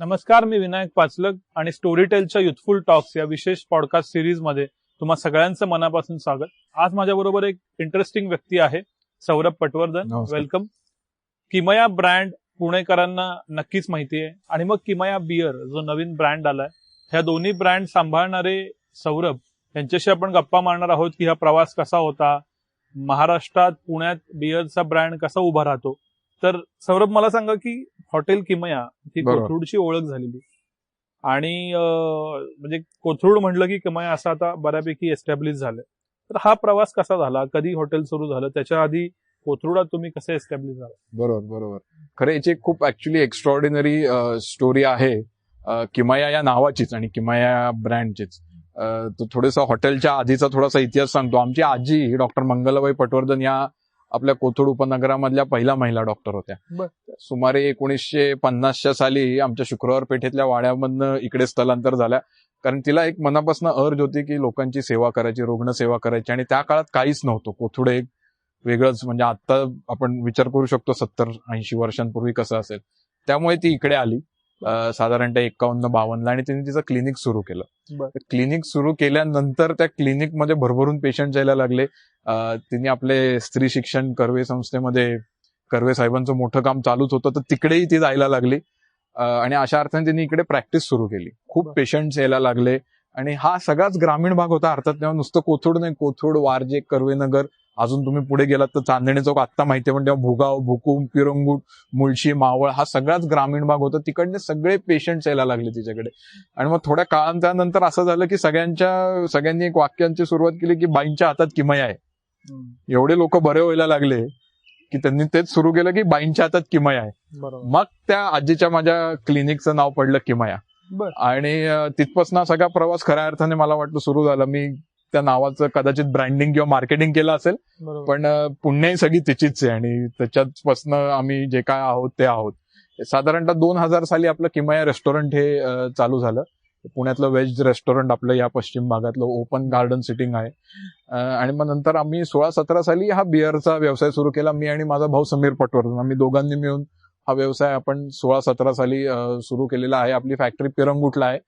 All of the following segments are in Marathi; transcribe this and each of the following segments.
नमस्कार मी विनायक पाचलक आणि स्टोरीटेलच्या युथफुल टॉक्स या विशेष पॉडकास्ट सिरीजमध्ये तुम्हा सगळ्यांचं मनापासून स्वागत. आज माझ्याबरोबर एक इंटरेस्टिंग व्यक्ती आहे सौरभ पटवर्धन. वेलकम किमया ब्रँड पुणेकरांना नक्कीच माहिती आहे. आणि मग किमया बियर जो नवीन ब्रँड आलाय ह्या दोन्ही ब्रँड सांभाळणारे सौरभ यांच्याशी आपण गप्पा मारणार आहोत की हा प्रवास कसा होता महाराष्ट्रात पुण्यात बियरचा ब्रँड कसा उभा राहतो. तर सौरभ मला सांगा की हॉटेल किमया ही. कोथरूडची ओळख झालेली. आणि म्हणजे कोथरूड म्हणलं की किमया असं आता बऱ्यापैकी एस्टॅब्लिश झालं तर हा प्रवास कसा झाला? कधी हॉटेल सुरू झालं? त्याच्या आधी कोथरूडात तुम्ही कसे एस्टॅब्लिश झाला बरोबर बरोबर. खरं याची एक खूप ऍक्च्युली एक्स्ट्रॉर्डिनरी स्टोरी आहे. किमया या नावाचीच आणि किमया ब्रँडचीच तो थोडंसं हॉटेलच्या आधीचा थोडासा इतिहास सांगतो. आमची आजी डॉक्टर मंगलाबाई पटवर्धन या आपल्या कोथरूड उपनगरामधल्या पहिल्या महिला डॉक्टर होत्या. सुमारे एकोणीसशे पन्नासच्या साली आमच्या शुक्रवार पेठेतल्या वाड्यामधनं इकडे स्थलांतर झाल्या. कारण तिला एक मनापासून अर्ज होती की लोकांची सेवा करायची रुग्णसेवा करायची. आणि त्या काळात काहीच नव्हतं. कोथरूड एक वेगळंच म्हणजे आता आपण विचार करू शकतो सत्तर ऐंशी वर्षांपूर्वी कसं असेल. त्यामुळे ती इकडे आली. साधारणतः एकावन्न बावन्नला आणि तिने तिचं क्लिनिक सुरू केलं. क्लिनिक सुरू केल्यानंतर त्या क्लिनिकमध्ये भरभरून पेशंट यायला लागले. तिने आपले स्त्री शिक्षण कर्वे संस्थेमध्ये कर्वे साहेबांचं मोठं काम चालूच होतं तर तिकडेही ती जायला लागली. आणि अशा अर्थाने तिने इकडे प्रॅक्टिस सुरू केली. खूप. पेशंट्स यायला लागले. आणि हा सगळाच ग्रामीण भाग होता अर्थात तेव्हा नुसतं कोथरूड नाही कोथरूड वारजे कर्वेनगर अजून तुम्ही पुढे गेलात तर चांदणी चौक आत्ता माहिती आहे पण तेव्हा भुगाव भुकुम पिरंगुट मुळशी मावळ हा सगळाच ग्रामीण भाग होता. तिकडने सगळे पेशंट्स यायला लागले तिच्याकडे. आणि मग थोड्या काळानंतर असं झालं की सगळ्यांच्या सगळ्यांनी एक वाक्यांची सुरुवात केली की बाईंच्या हातात किमया आहे. एवढे लोक बरे व्हायला लागले की त्यांनी तेच सुरू केलं की बाईंच्या हातात किमया आहे. मग त्या आजीच्या माझ्या क्लिनिकचं नाव पडलं किमया. आणि तिथपासून सगळा प्रवास खऱ्या अर्थाने मला वाटतं सुरू झाला. मी त्या नावाचं कदाचित ब्रँडिंग किंवा मार्केटिंग केलं असेल पण अं, पुण्य ही सगळी तिचीच आहे आणि त्याच्यापासून आम्ही जे काय आहोत ते आहोत. साधारणतः दोन हजार साली आपलं किमया रेस्टॉरंट हे चालू झालं. पुण्यातलं व्हेज रेस्टॉरंट आपलं या पश्चिम भागातलं ओपन गार्डन सिटिंग आहे. आणि मग नंतर आम्ही सोळा सतरा साली हा बिअरचा व्यवसाय सुरू केला. मी आणि माझा भाऊ समीर पटवर्धन. आम्ही दोघांनी मिळून हा व्यवसाय आपण सोळा सतरा साली सुरू केलेला आहे आपली फॅक्टरी पिरंगुटला आहे.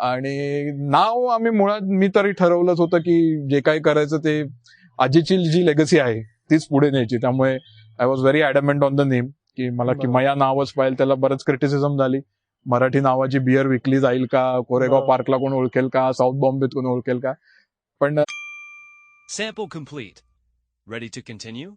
आणि नाव आम्ही मुळात मी तरी ठरवलंच होतं की जे काही करायचं ते आजीची जी लेगसी आहे तीच पुढे न्यायची त्यामुळे I was very adamant on the name की मला. किमया नावच पाहिजे त्याला बरंच क्रिटिसिझम झाली मराठी नावाची बियर विकली जाईल का कोरेगाव बरं. पार्कला कोण ओळखेल का साऊथ बॉम्बेत कोण ओळखेल का पण Sample complete. Ready to continue?